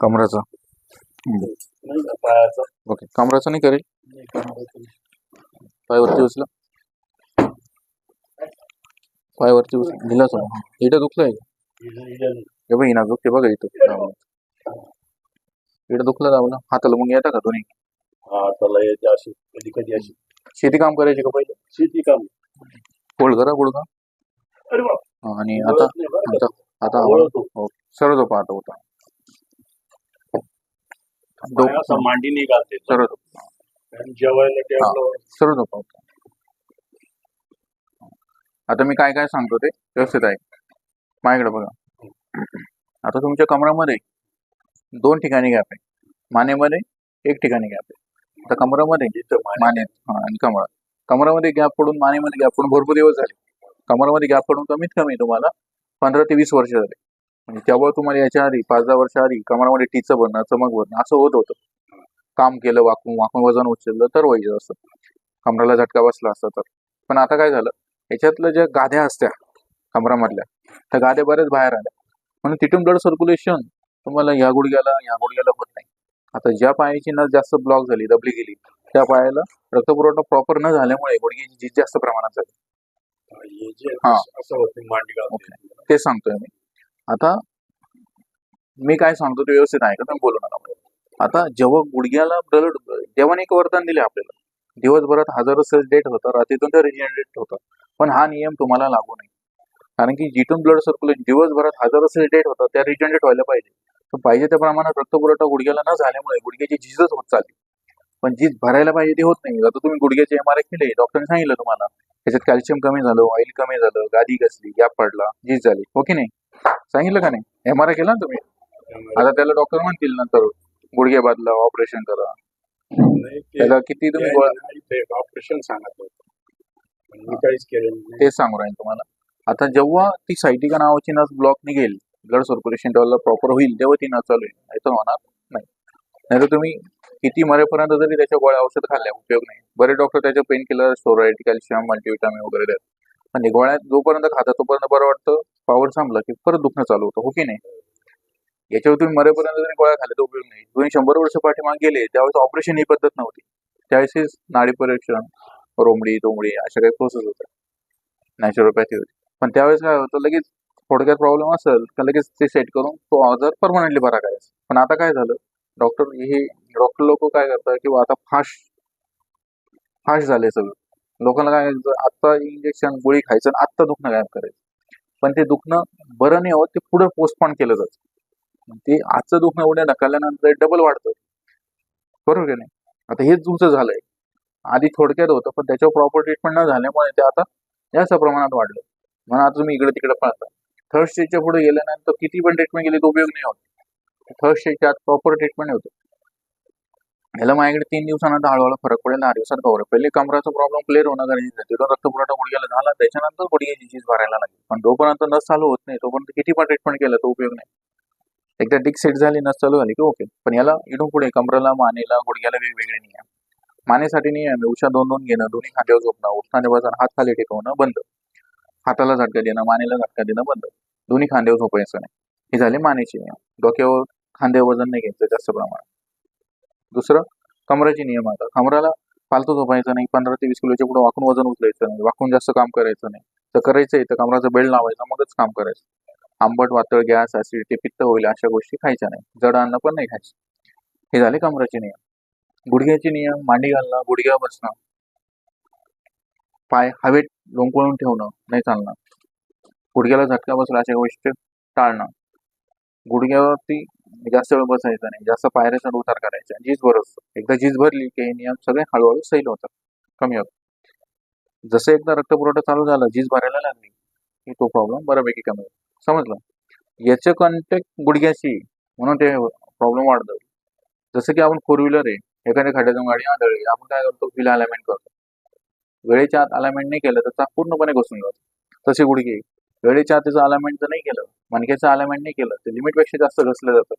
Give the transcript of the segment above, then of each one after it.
कमराचा. नाही का पायाचा. ओके कमराचा नाही करेल? नाही कमरेचा. पायवरती उचला. पायवरती उचला. दिला सर इथं दुखलंय हे बघ ना दुखते बघा इथं. इथं दुखलं दाबलं हाताला मग येतं का दोन्ही? हाताला येते अशी कधी कधी अशी. शेती काम करायची का पहिले? शेती काम. फोल्ड करा गुडगा अरे बाप. हा, आणि आता वळत नाही बरं का? आता आता वळतो. हो. सरळ झोपा आता होता मांडी नाही घालते. जेवायला होता आता मी काय काय सांगतो ते? व्यवस्थित आहे माझ्याकडे बघा. आता तुमच्या कमरामध्ये दोन ठिकाणी गॅप आहे. मानेमध्ये एक ठिकाणी गॅप आहे. आता कमरामध्ये. मानेत हा, आणि कमळात कमरामध्ये गॅप पडून मानेमध्ये गॅप पडून भरपूर दिवस झाले. कमरामध्ये गॅप पडून कमीत कमी तुम्हाला पंधरा ते वीस वर्ष झाले. म्हणजे त्यामुळे तुम्हाला याच्या आधी पाच दहा वर्ष आधी कमरामध्ये टीचं भरणं चमक भरणं असं होत होतं. काम केलं वाकून वाकून वजन उचललं तर व्हायचं असतं कमराला झटका बसला असता तर. पण आता काय झालं? याच्यातल्या ज्या गाद्या असत्या कमरामधल्या त्या गाद्या बऱ्याच बाहेर आल्या. म्हणून तिथून ब्लड सर्क्युलेशन तुम्हाला या गुडघ्याला या गुडघ्याला होत नाही. आता ज्या पायाची नस जास्त ब्लॉक झाली दबली गेली त्या पायाला रक्तपुरवठा प्रॉपर न झाल्यामुळे गुडघ्याची जीत जास्त प्रमाणात झाली. हे. जे हा. असं होते. ते सांगतोय मी. आता मी काय सांगतो ते व्यवस्थित आहे का? तुम्ही बोलू नका मला. आता जेव्हा गुडघ्याला ब्लड देवाने एक वरदान दिले आपल्याला दिवसभरात हजारो सेल्स डेट होतात रात्रीतून ते रिजनरेट होतात. पण हा नियम तुम्हाला लागू नाही कारण की जिथून ब्लड सर्क्युलेशन दिवसभरात हजारो सेल्स डेट होतात त्या रिजनरेट व्हायला पाहिजे. तर पाहिजे त्या प्रमाणात रक्तपुरवठा गुडघ्याला न झाल्यामुळे गुडघ्याची झीजच होत चालली. पण झीज भरायला पाहिजे ते होत नाही. आता तुम्ही गुडघ्याचे एम आर आय केले डॉक्टरने सांगितलं तुम्हाला. त्याच्यात कॅल्शियम कमी झालं ऑइल कमी झालं गादी घसली गॅप पडला झीज झाली. हो की नाही? सांगितलं का नाही? एम आर आय केला ना तुम्ही? आता त्याला डॉक्टर म्हणतील नंतर गुडघे बदला ऑपरेशन करा. त्याला किती तुम्ही ऑपरेशन सांगत तेच सांगू राहील तुम्हाला. आता जेव्हा ती सायटिका नावाची नस ब्लॉक निघेल ब्लड सर्क्युलेशन डेव्हलप प्रॉपर होईल तेव्हा ती नस चालू तर होणार. नाही तर तुम्ही किती मरेपर्यंत जरी त्याच्या गोळ्या औषध खाल्ल्या उपयोग नाही. बरे डॉक्टर त्याच्या pain killer steroid calcium multivitamin वगैरे देतात. पण गोळ्या जोपर्यंत खाता तोपर्यंत बरं वाटतं पावर संपलं की परत दुखणं चालू होतं हो की नाही? याच्यावर तुम्ही मरेपर्यंत जरी गोळ्या खाल्ल्या तर उपयोग नाही. तुम्ही शंभर वर्ष पाठीमागे गेले त्यावेळेस ऑपरेशन ही पद्धत नव्हती. त्यावेळेस नाडी परीक्षण रोमडी तोंबडी अशा काही प्रोसेस होत्या. नॅचरोपॅथी होती पण त्यावेळेस काय होतं लगेच थोडक्यात प्रॉब्लेम असेल तर लगेच ते सेट करून तो आजार परमनंटली बरा करायचा. पण आता काय झालं? डॉक्टर हे डॉक्टर लोक काय करतात किंवा आता फास्ट फास्ट झाले सगळं. लोकांना काय आत्ता इंजेक्शन गोळी खायचं आणि आत्ता दुखणं गायब करायचं. पण ते दुखणं बरं नाही होत ते पुढे पोस्टपॉन केलं जातं. ते आजचं दुखणं उद्या ढकलल्यानंतर डबल वाढतं. बरोबर की नाही? आता हेच तुमचं झालंय. आधी थोडक्यात होतं पण त्याच्यावर प्रॉपर ट्रीटमेंट न झाल्यामुळे ते आता जास्त प्रमाणात वाढलं. म्हणून आता तुम्ही इकडे तिकडे पाहता थर्ड स्टेजच्या पुढे गेल्यानंतर किती पण ट्रीटमेंट केली तो उपयोग नाही होत. थर्ड स्टेजच्या आत प्रॉपर ट्रीटमेंट होते. याला माझ्याकडे तीन दिवसानंतर हळूहळू फरक पडेल दहा दिवसात कवर पहिले कमराचा प्रॉब्लेम क्लिअर होणं गरजेचं आहे. तिथून रक्तपुरवठा गुडघ्याला झाला. त्याच्यानंतर गुडघ्याची चीज भरायला लागेल. पण जोपर्यंत नस चालू होत नाही तोपर्यंत किती पण ट्रीटमेंट केलं तो उपयोग नाही. एकदा डिक सेट झाली नस चालू झाली की ओके पण याला इथून पुढे कमरेला मानेला गुडघ्याला वेगवेगळे नियम. मानेसाठी नियम आहे उषा दोन दोन घेणं दोन्ही खांद्यावर झोपणं उठताना बाजार हात खाली टेकवणं बंद. हाताला झटका देणं मानेला झटका देणं बंद. दोन्ही खांद्यावर झोपायचं नाही. हे झाले मानेचे नियम. डोक्यावर खांदे वजन नाही घ्यायचं जास्त प्रमाणात. दुसरं कमराचे नियम आता कमराला फालतू झोपायचं नाही पंधरा ते वीस किलोच्या पुढे वाकून वजन उचलायचं नाही वाकून जास्त काम करायचं नाही. तर करायचंय तर कमराचं बेल्ट लावायचं मगच काम करायचं. आंबट वातळ गॅस ऍसिडिटी पित्त होईल अशा गोष्टी खायच्या नाही. जड अन्न पण नाही खायचं. हे झाले कमराचे नियम. गुडघ्याचे नियम मांडी घालणं गुडघ्यावर बसणं. पाय हवेत लोंकळून ठेवणं नाही चालणं गुडघ्याला झटका बसला अशा गोष्टी टाळणं. गुडघ्यावरती जास्त वेळ बसायचं नाही. जास्त पायऱ्या चढ उतार करायचा झीज भरत एकदा झीज भरली की हे नियम सगळे हळूहळू सैल होतात. कमी होतात. जसं एकदा रक्तपुरवठा चालू झाला झीज भरायला लागली की तो प्रॉब्लेम बऱ्यापैकी कमी होतो. समजलं? याचे कॉन्टॅक्ट गुडघ्याशी म्हणून ते प्रॉब्लेम वाढतो. जसं की आपण फोर व्हीलर आहे एखाद्या खड्यातून गाडी आढळली आपण काय करतो? व्हील अलाइनमेंट करतो. वेळेच्या आत अलाइनमेंट नाही केलं तर पूर्णपणे घुसून जातो. तसे गुडघे वेळेच्या आत त्याचं अलाइनमेंट जर नाही केलं मणक्याचं अलाइनमेंट नाही केलं तर लिमिटपेक्षा जास्त घसलं जातं.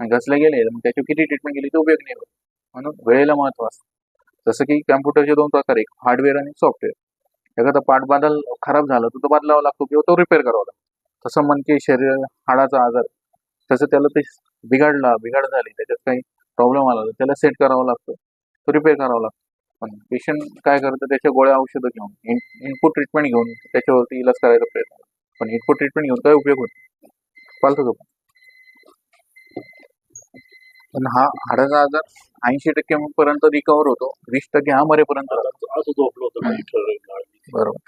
आणि घसले गेले मग त्याची किती ट्रीटमेंट केली ते उपयोग नाही होत. म्हणून वेळेला महत्त्व असतं. जसं की कॅम्प्युटरचे दोन प्रकार एक हार्डवेअर आणि सॉफ्टवेअर एखादा पार्ट बदल खराब झाला तर तो बदलावा लागतो किंवा तो रिपेअर करावा लागतो. तसं मनके शरीर हाडाचा आजार तसं त्याला ते बिघडला बिघाड झाली त्याच्यात काही प्रॉब्लेम आला तर त्याला सेट करावा लागतो. तो रिपेअर करावा लागतो. पण पेशंट काय करतं त्याच्या गोळ्या औषधं घेऊन इनपुट ट्रीटमेंट घेऊन त्याच्यावरती इलाज करायचा प्रयत्न करतो. पण इनपुट ट्रीटमेंट घेऊन काय उपयोग होत पालतं का पण हा हाडाचा आजार ऐंशी टक्के पर्यंत रिकवर होतो वीस टक्के हा मरेपर्यंत. बरोबर.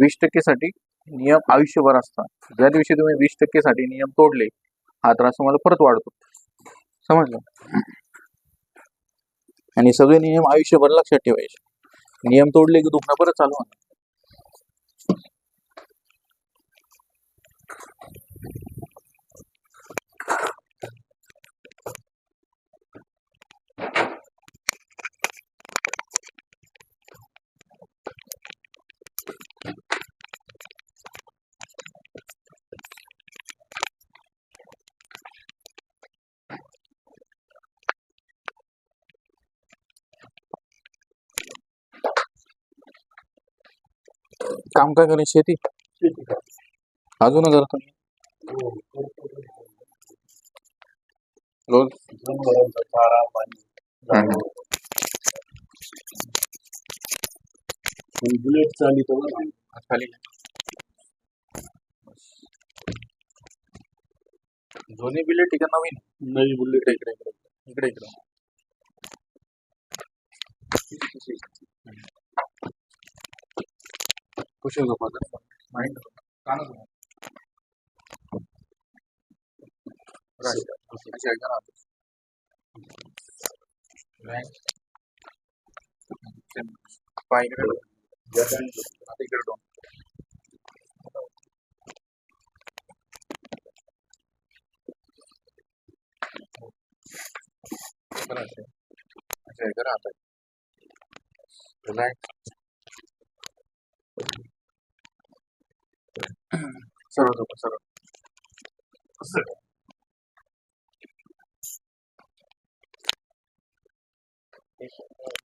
वीस टक्केसाठी नियम आयुष्यभर असतात. ज्या दिवशी तुम्ही वीस टक्केसाठी नियम तोडले हा त्रास तुम्हाला परत वाढतो. समजलं? आणि सगळे नियम आयुष्यभर लक्षात ठेवायचे. नियम तोडले की दुखणं परत चालू होणार. काम काय करेल शेती. अजून हो. रोज बुलेट चाली. खाली दोन्ही बिले ठिकाण नवीन नवी बुलेट इकडे इकडे इकडे इकडे कुशल गप्पा माइंड कानच अशी ऐका ना पाय इकडे ठेव. आता इकडे ठेव. करा असे. असे आहे, करा आता. Relax. सरळ झोपा सरळ असं.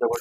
डबल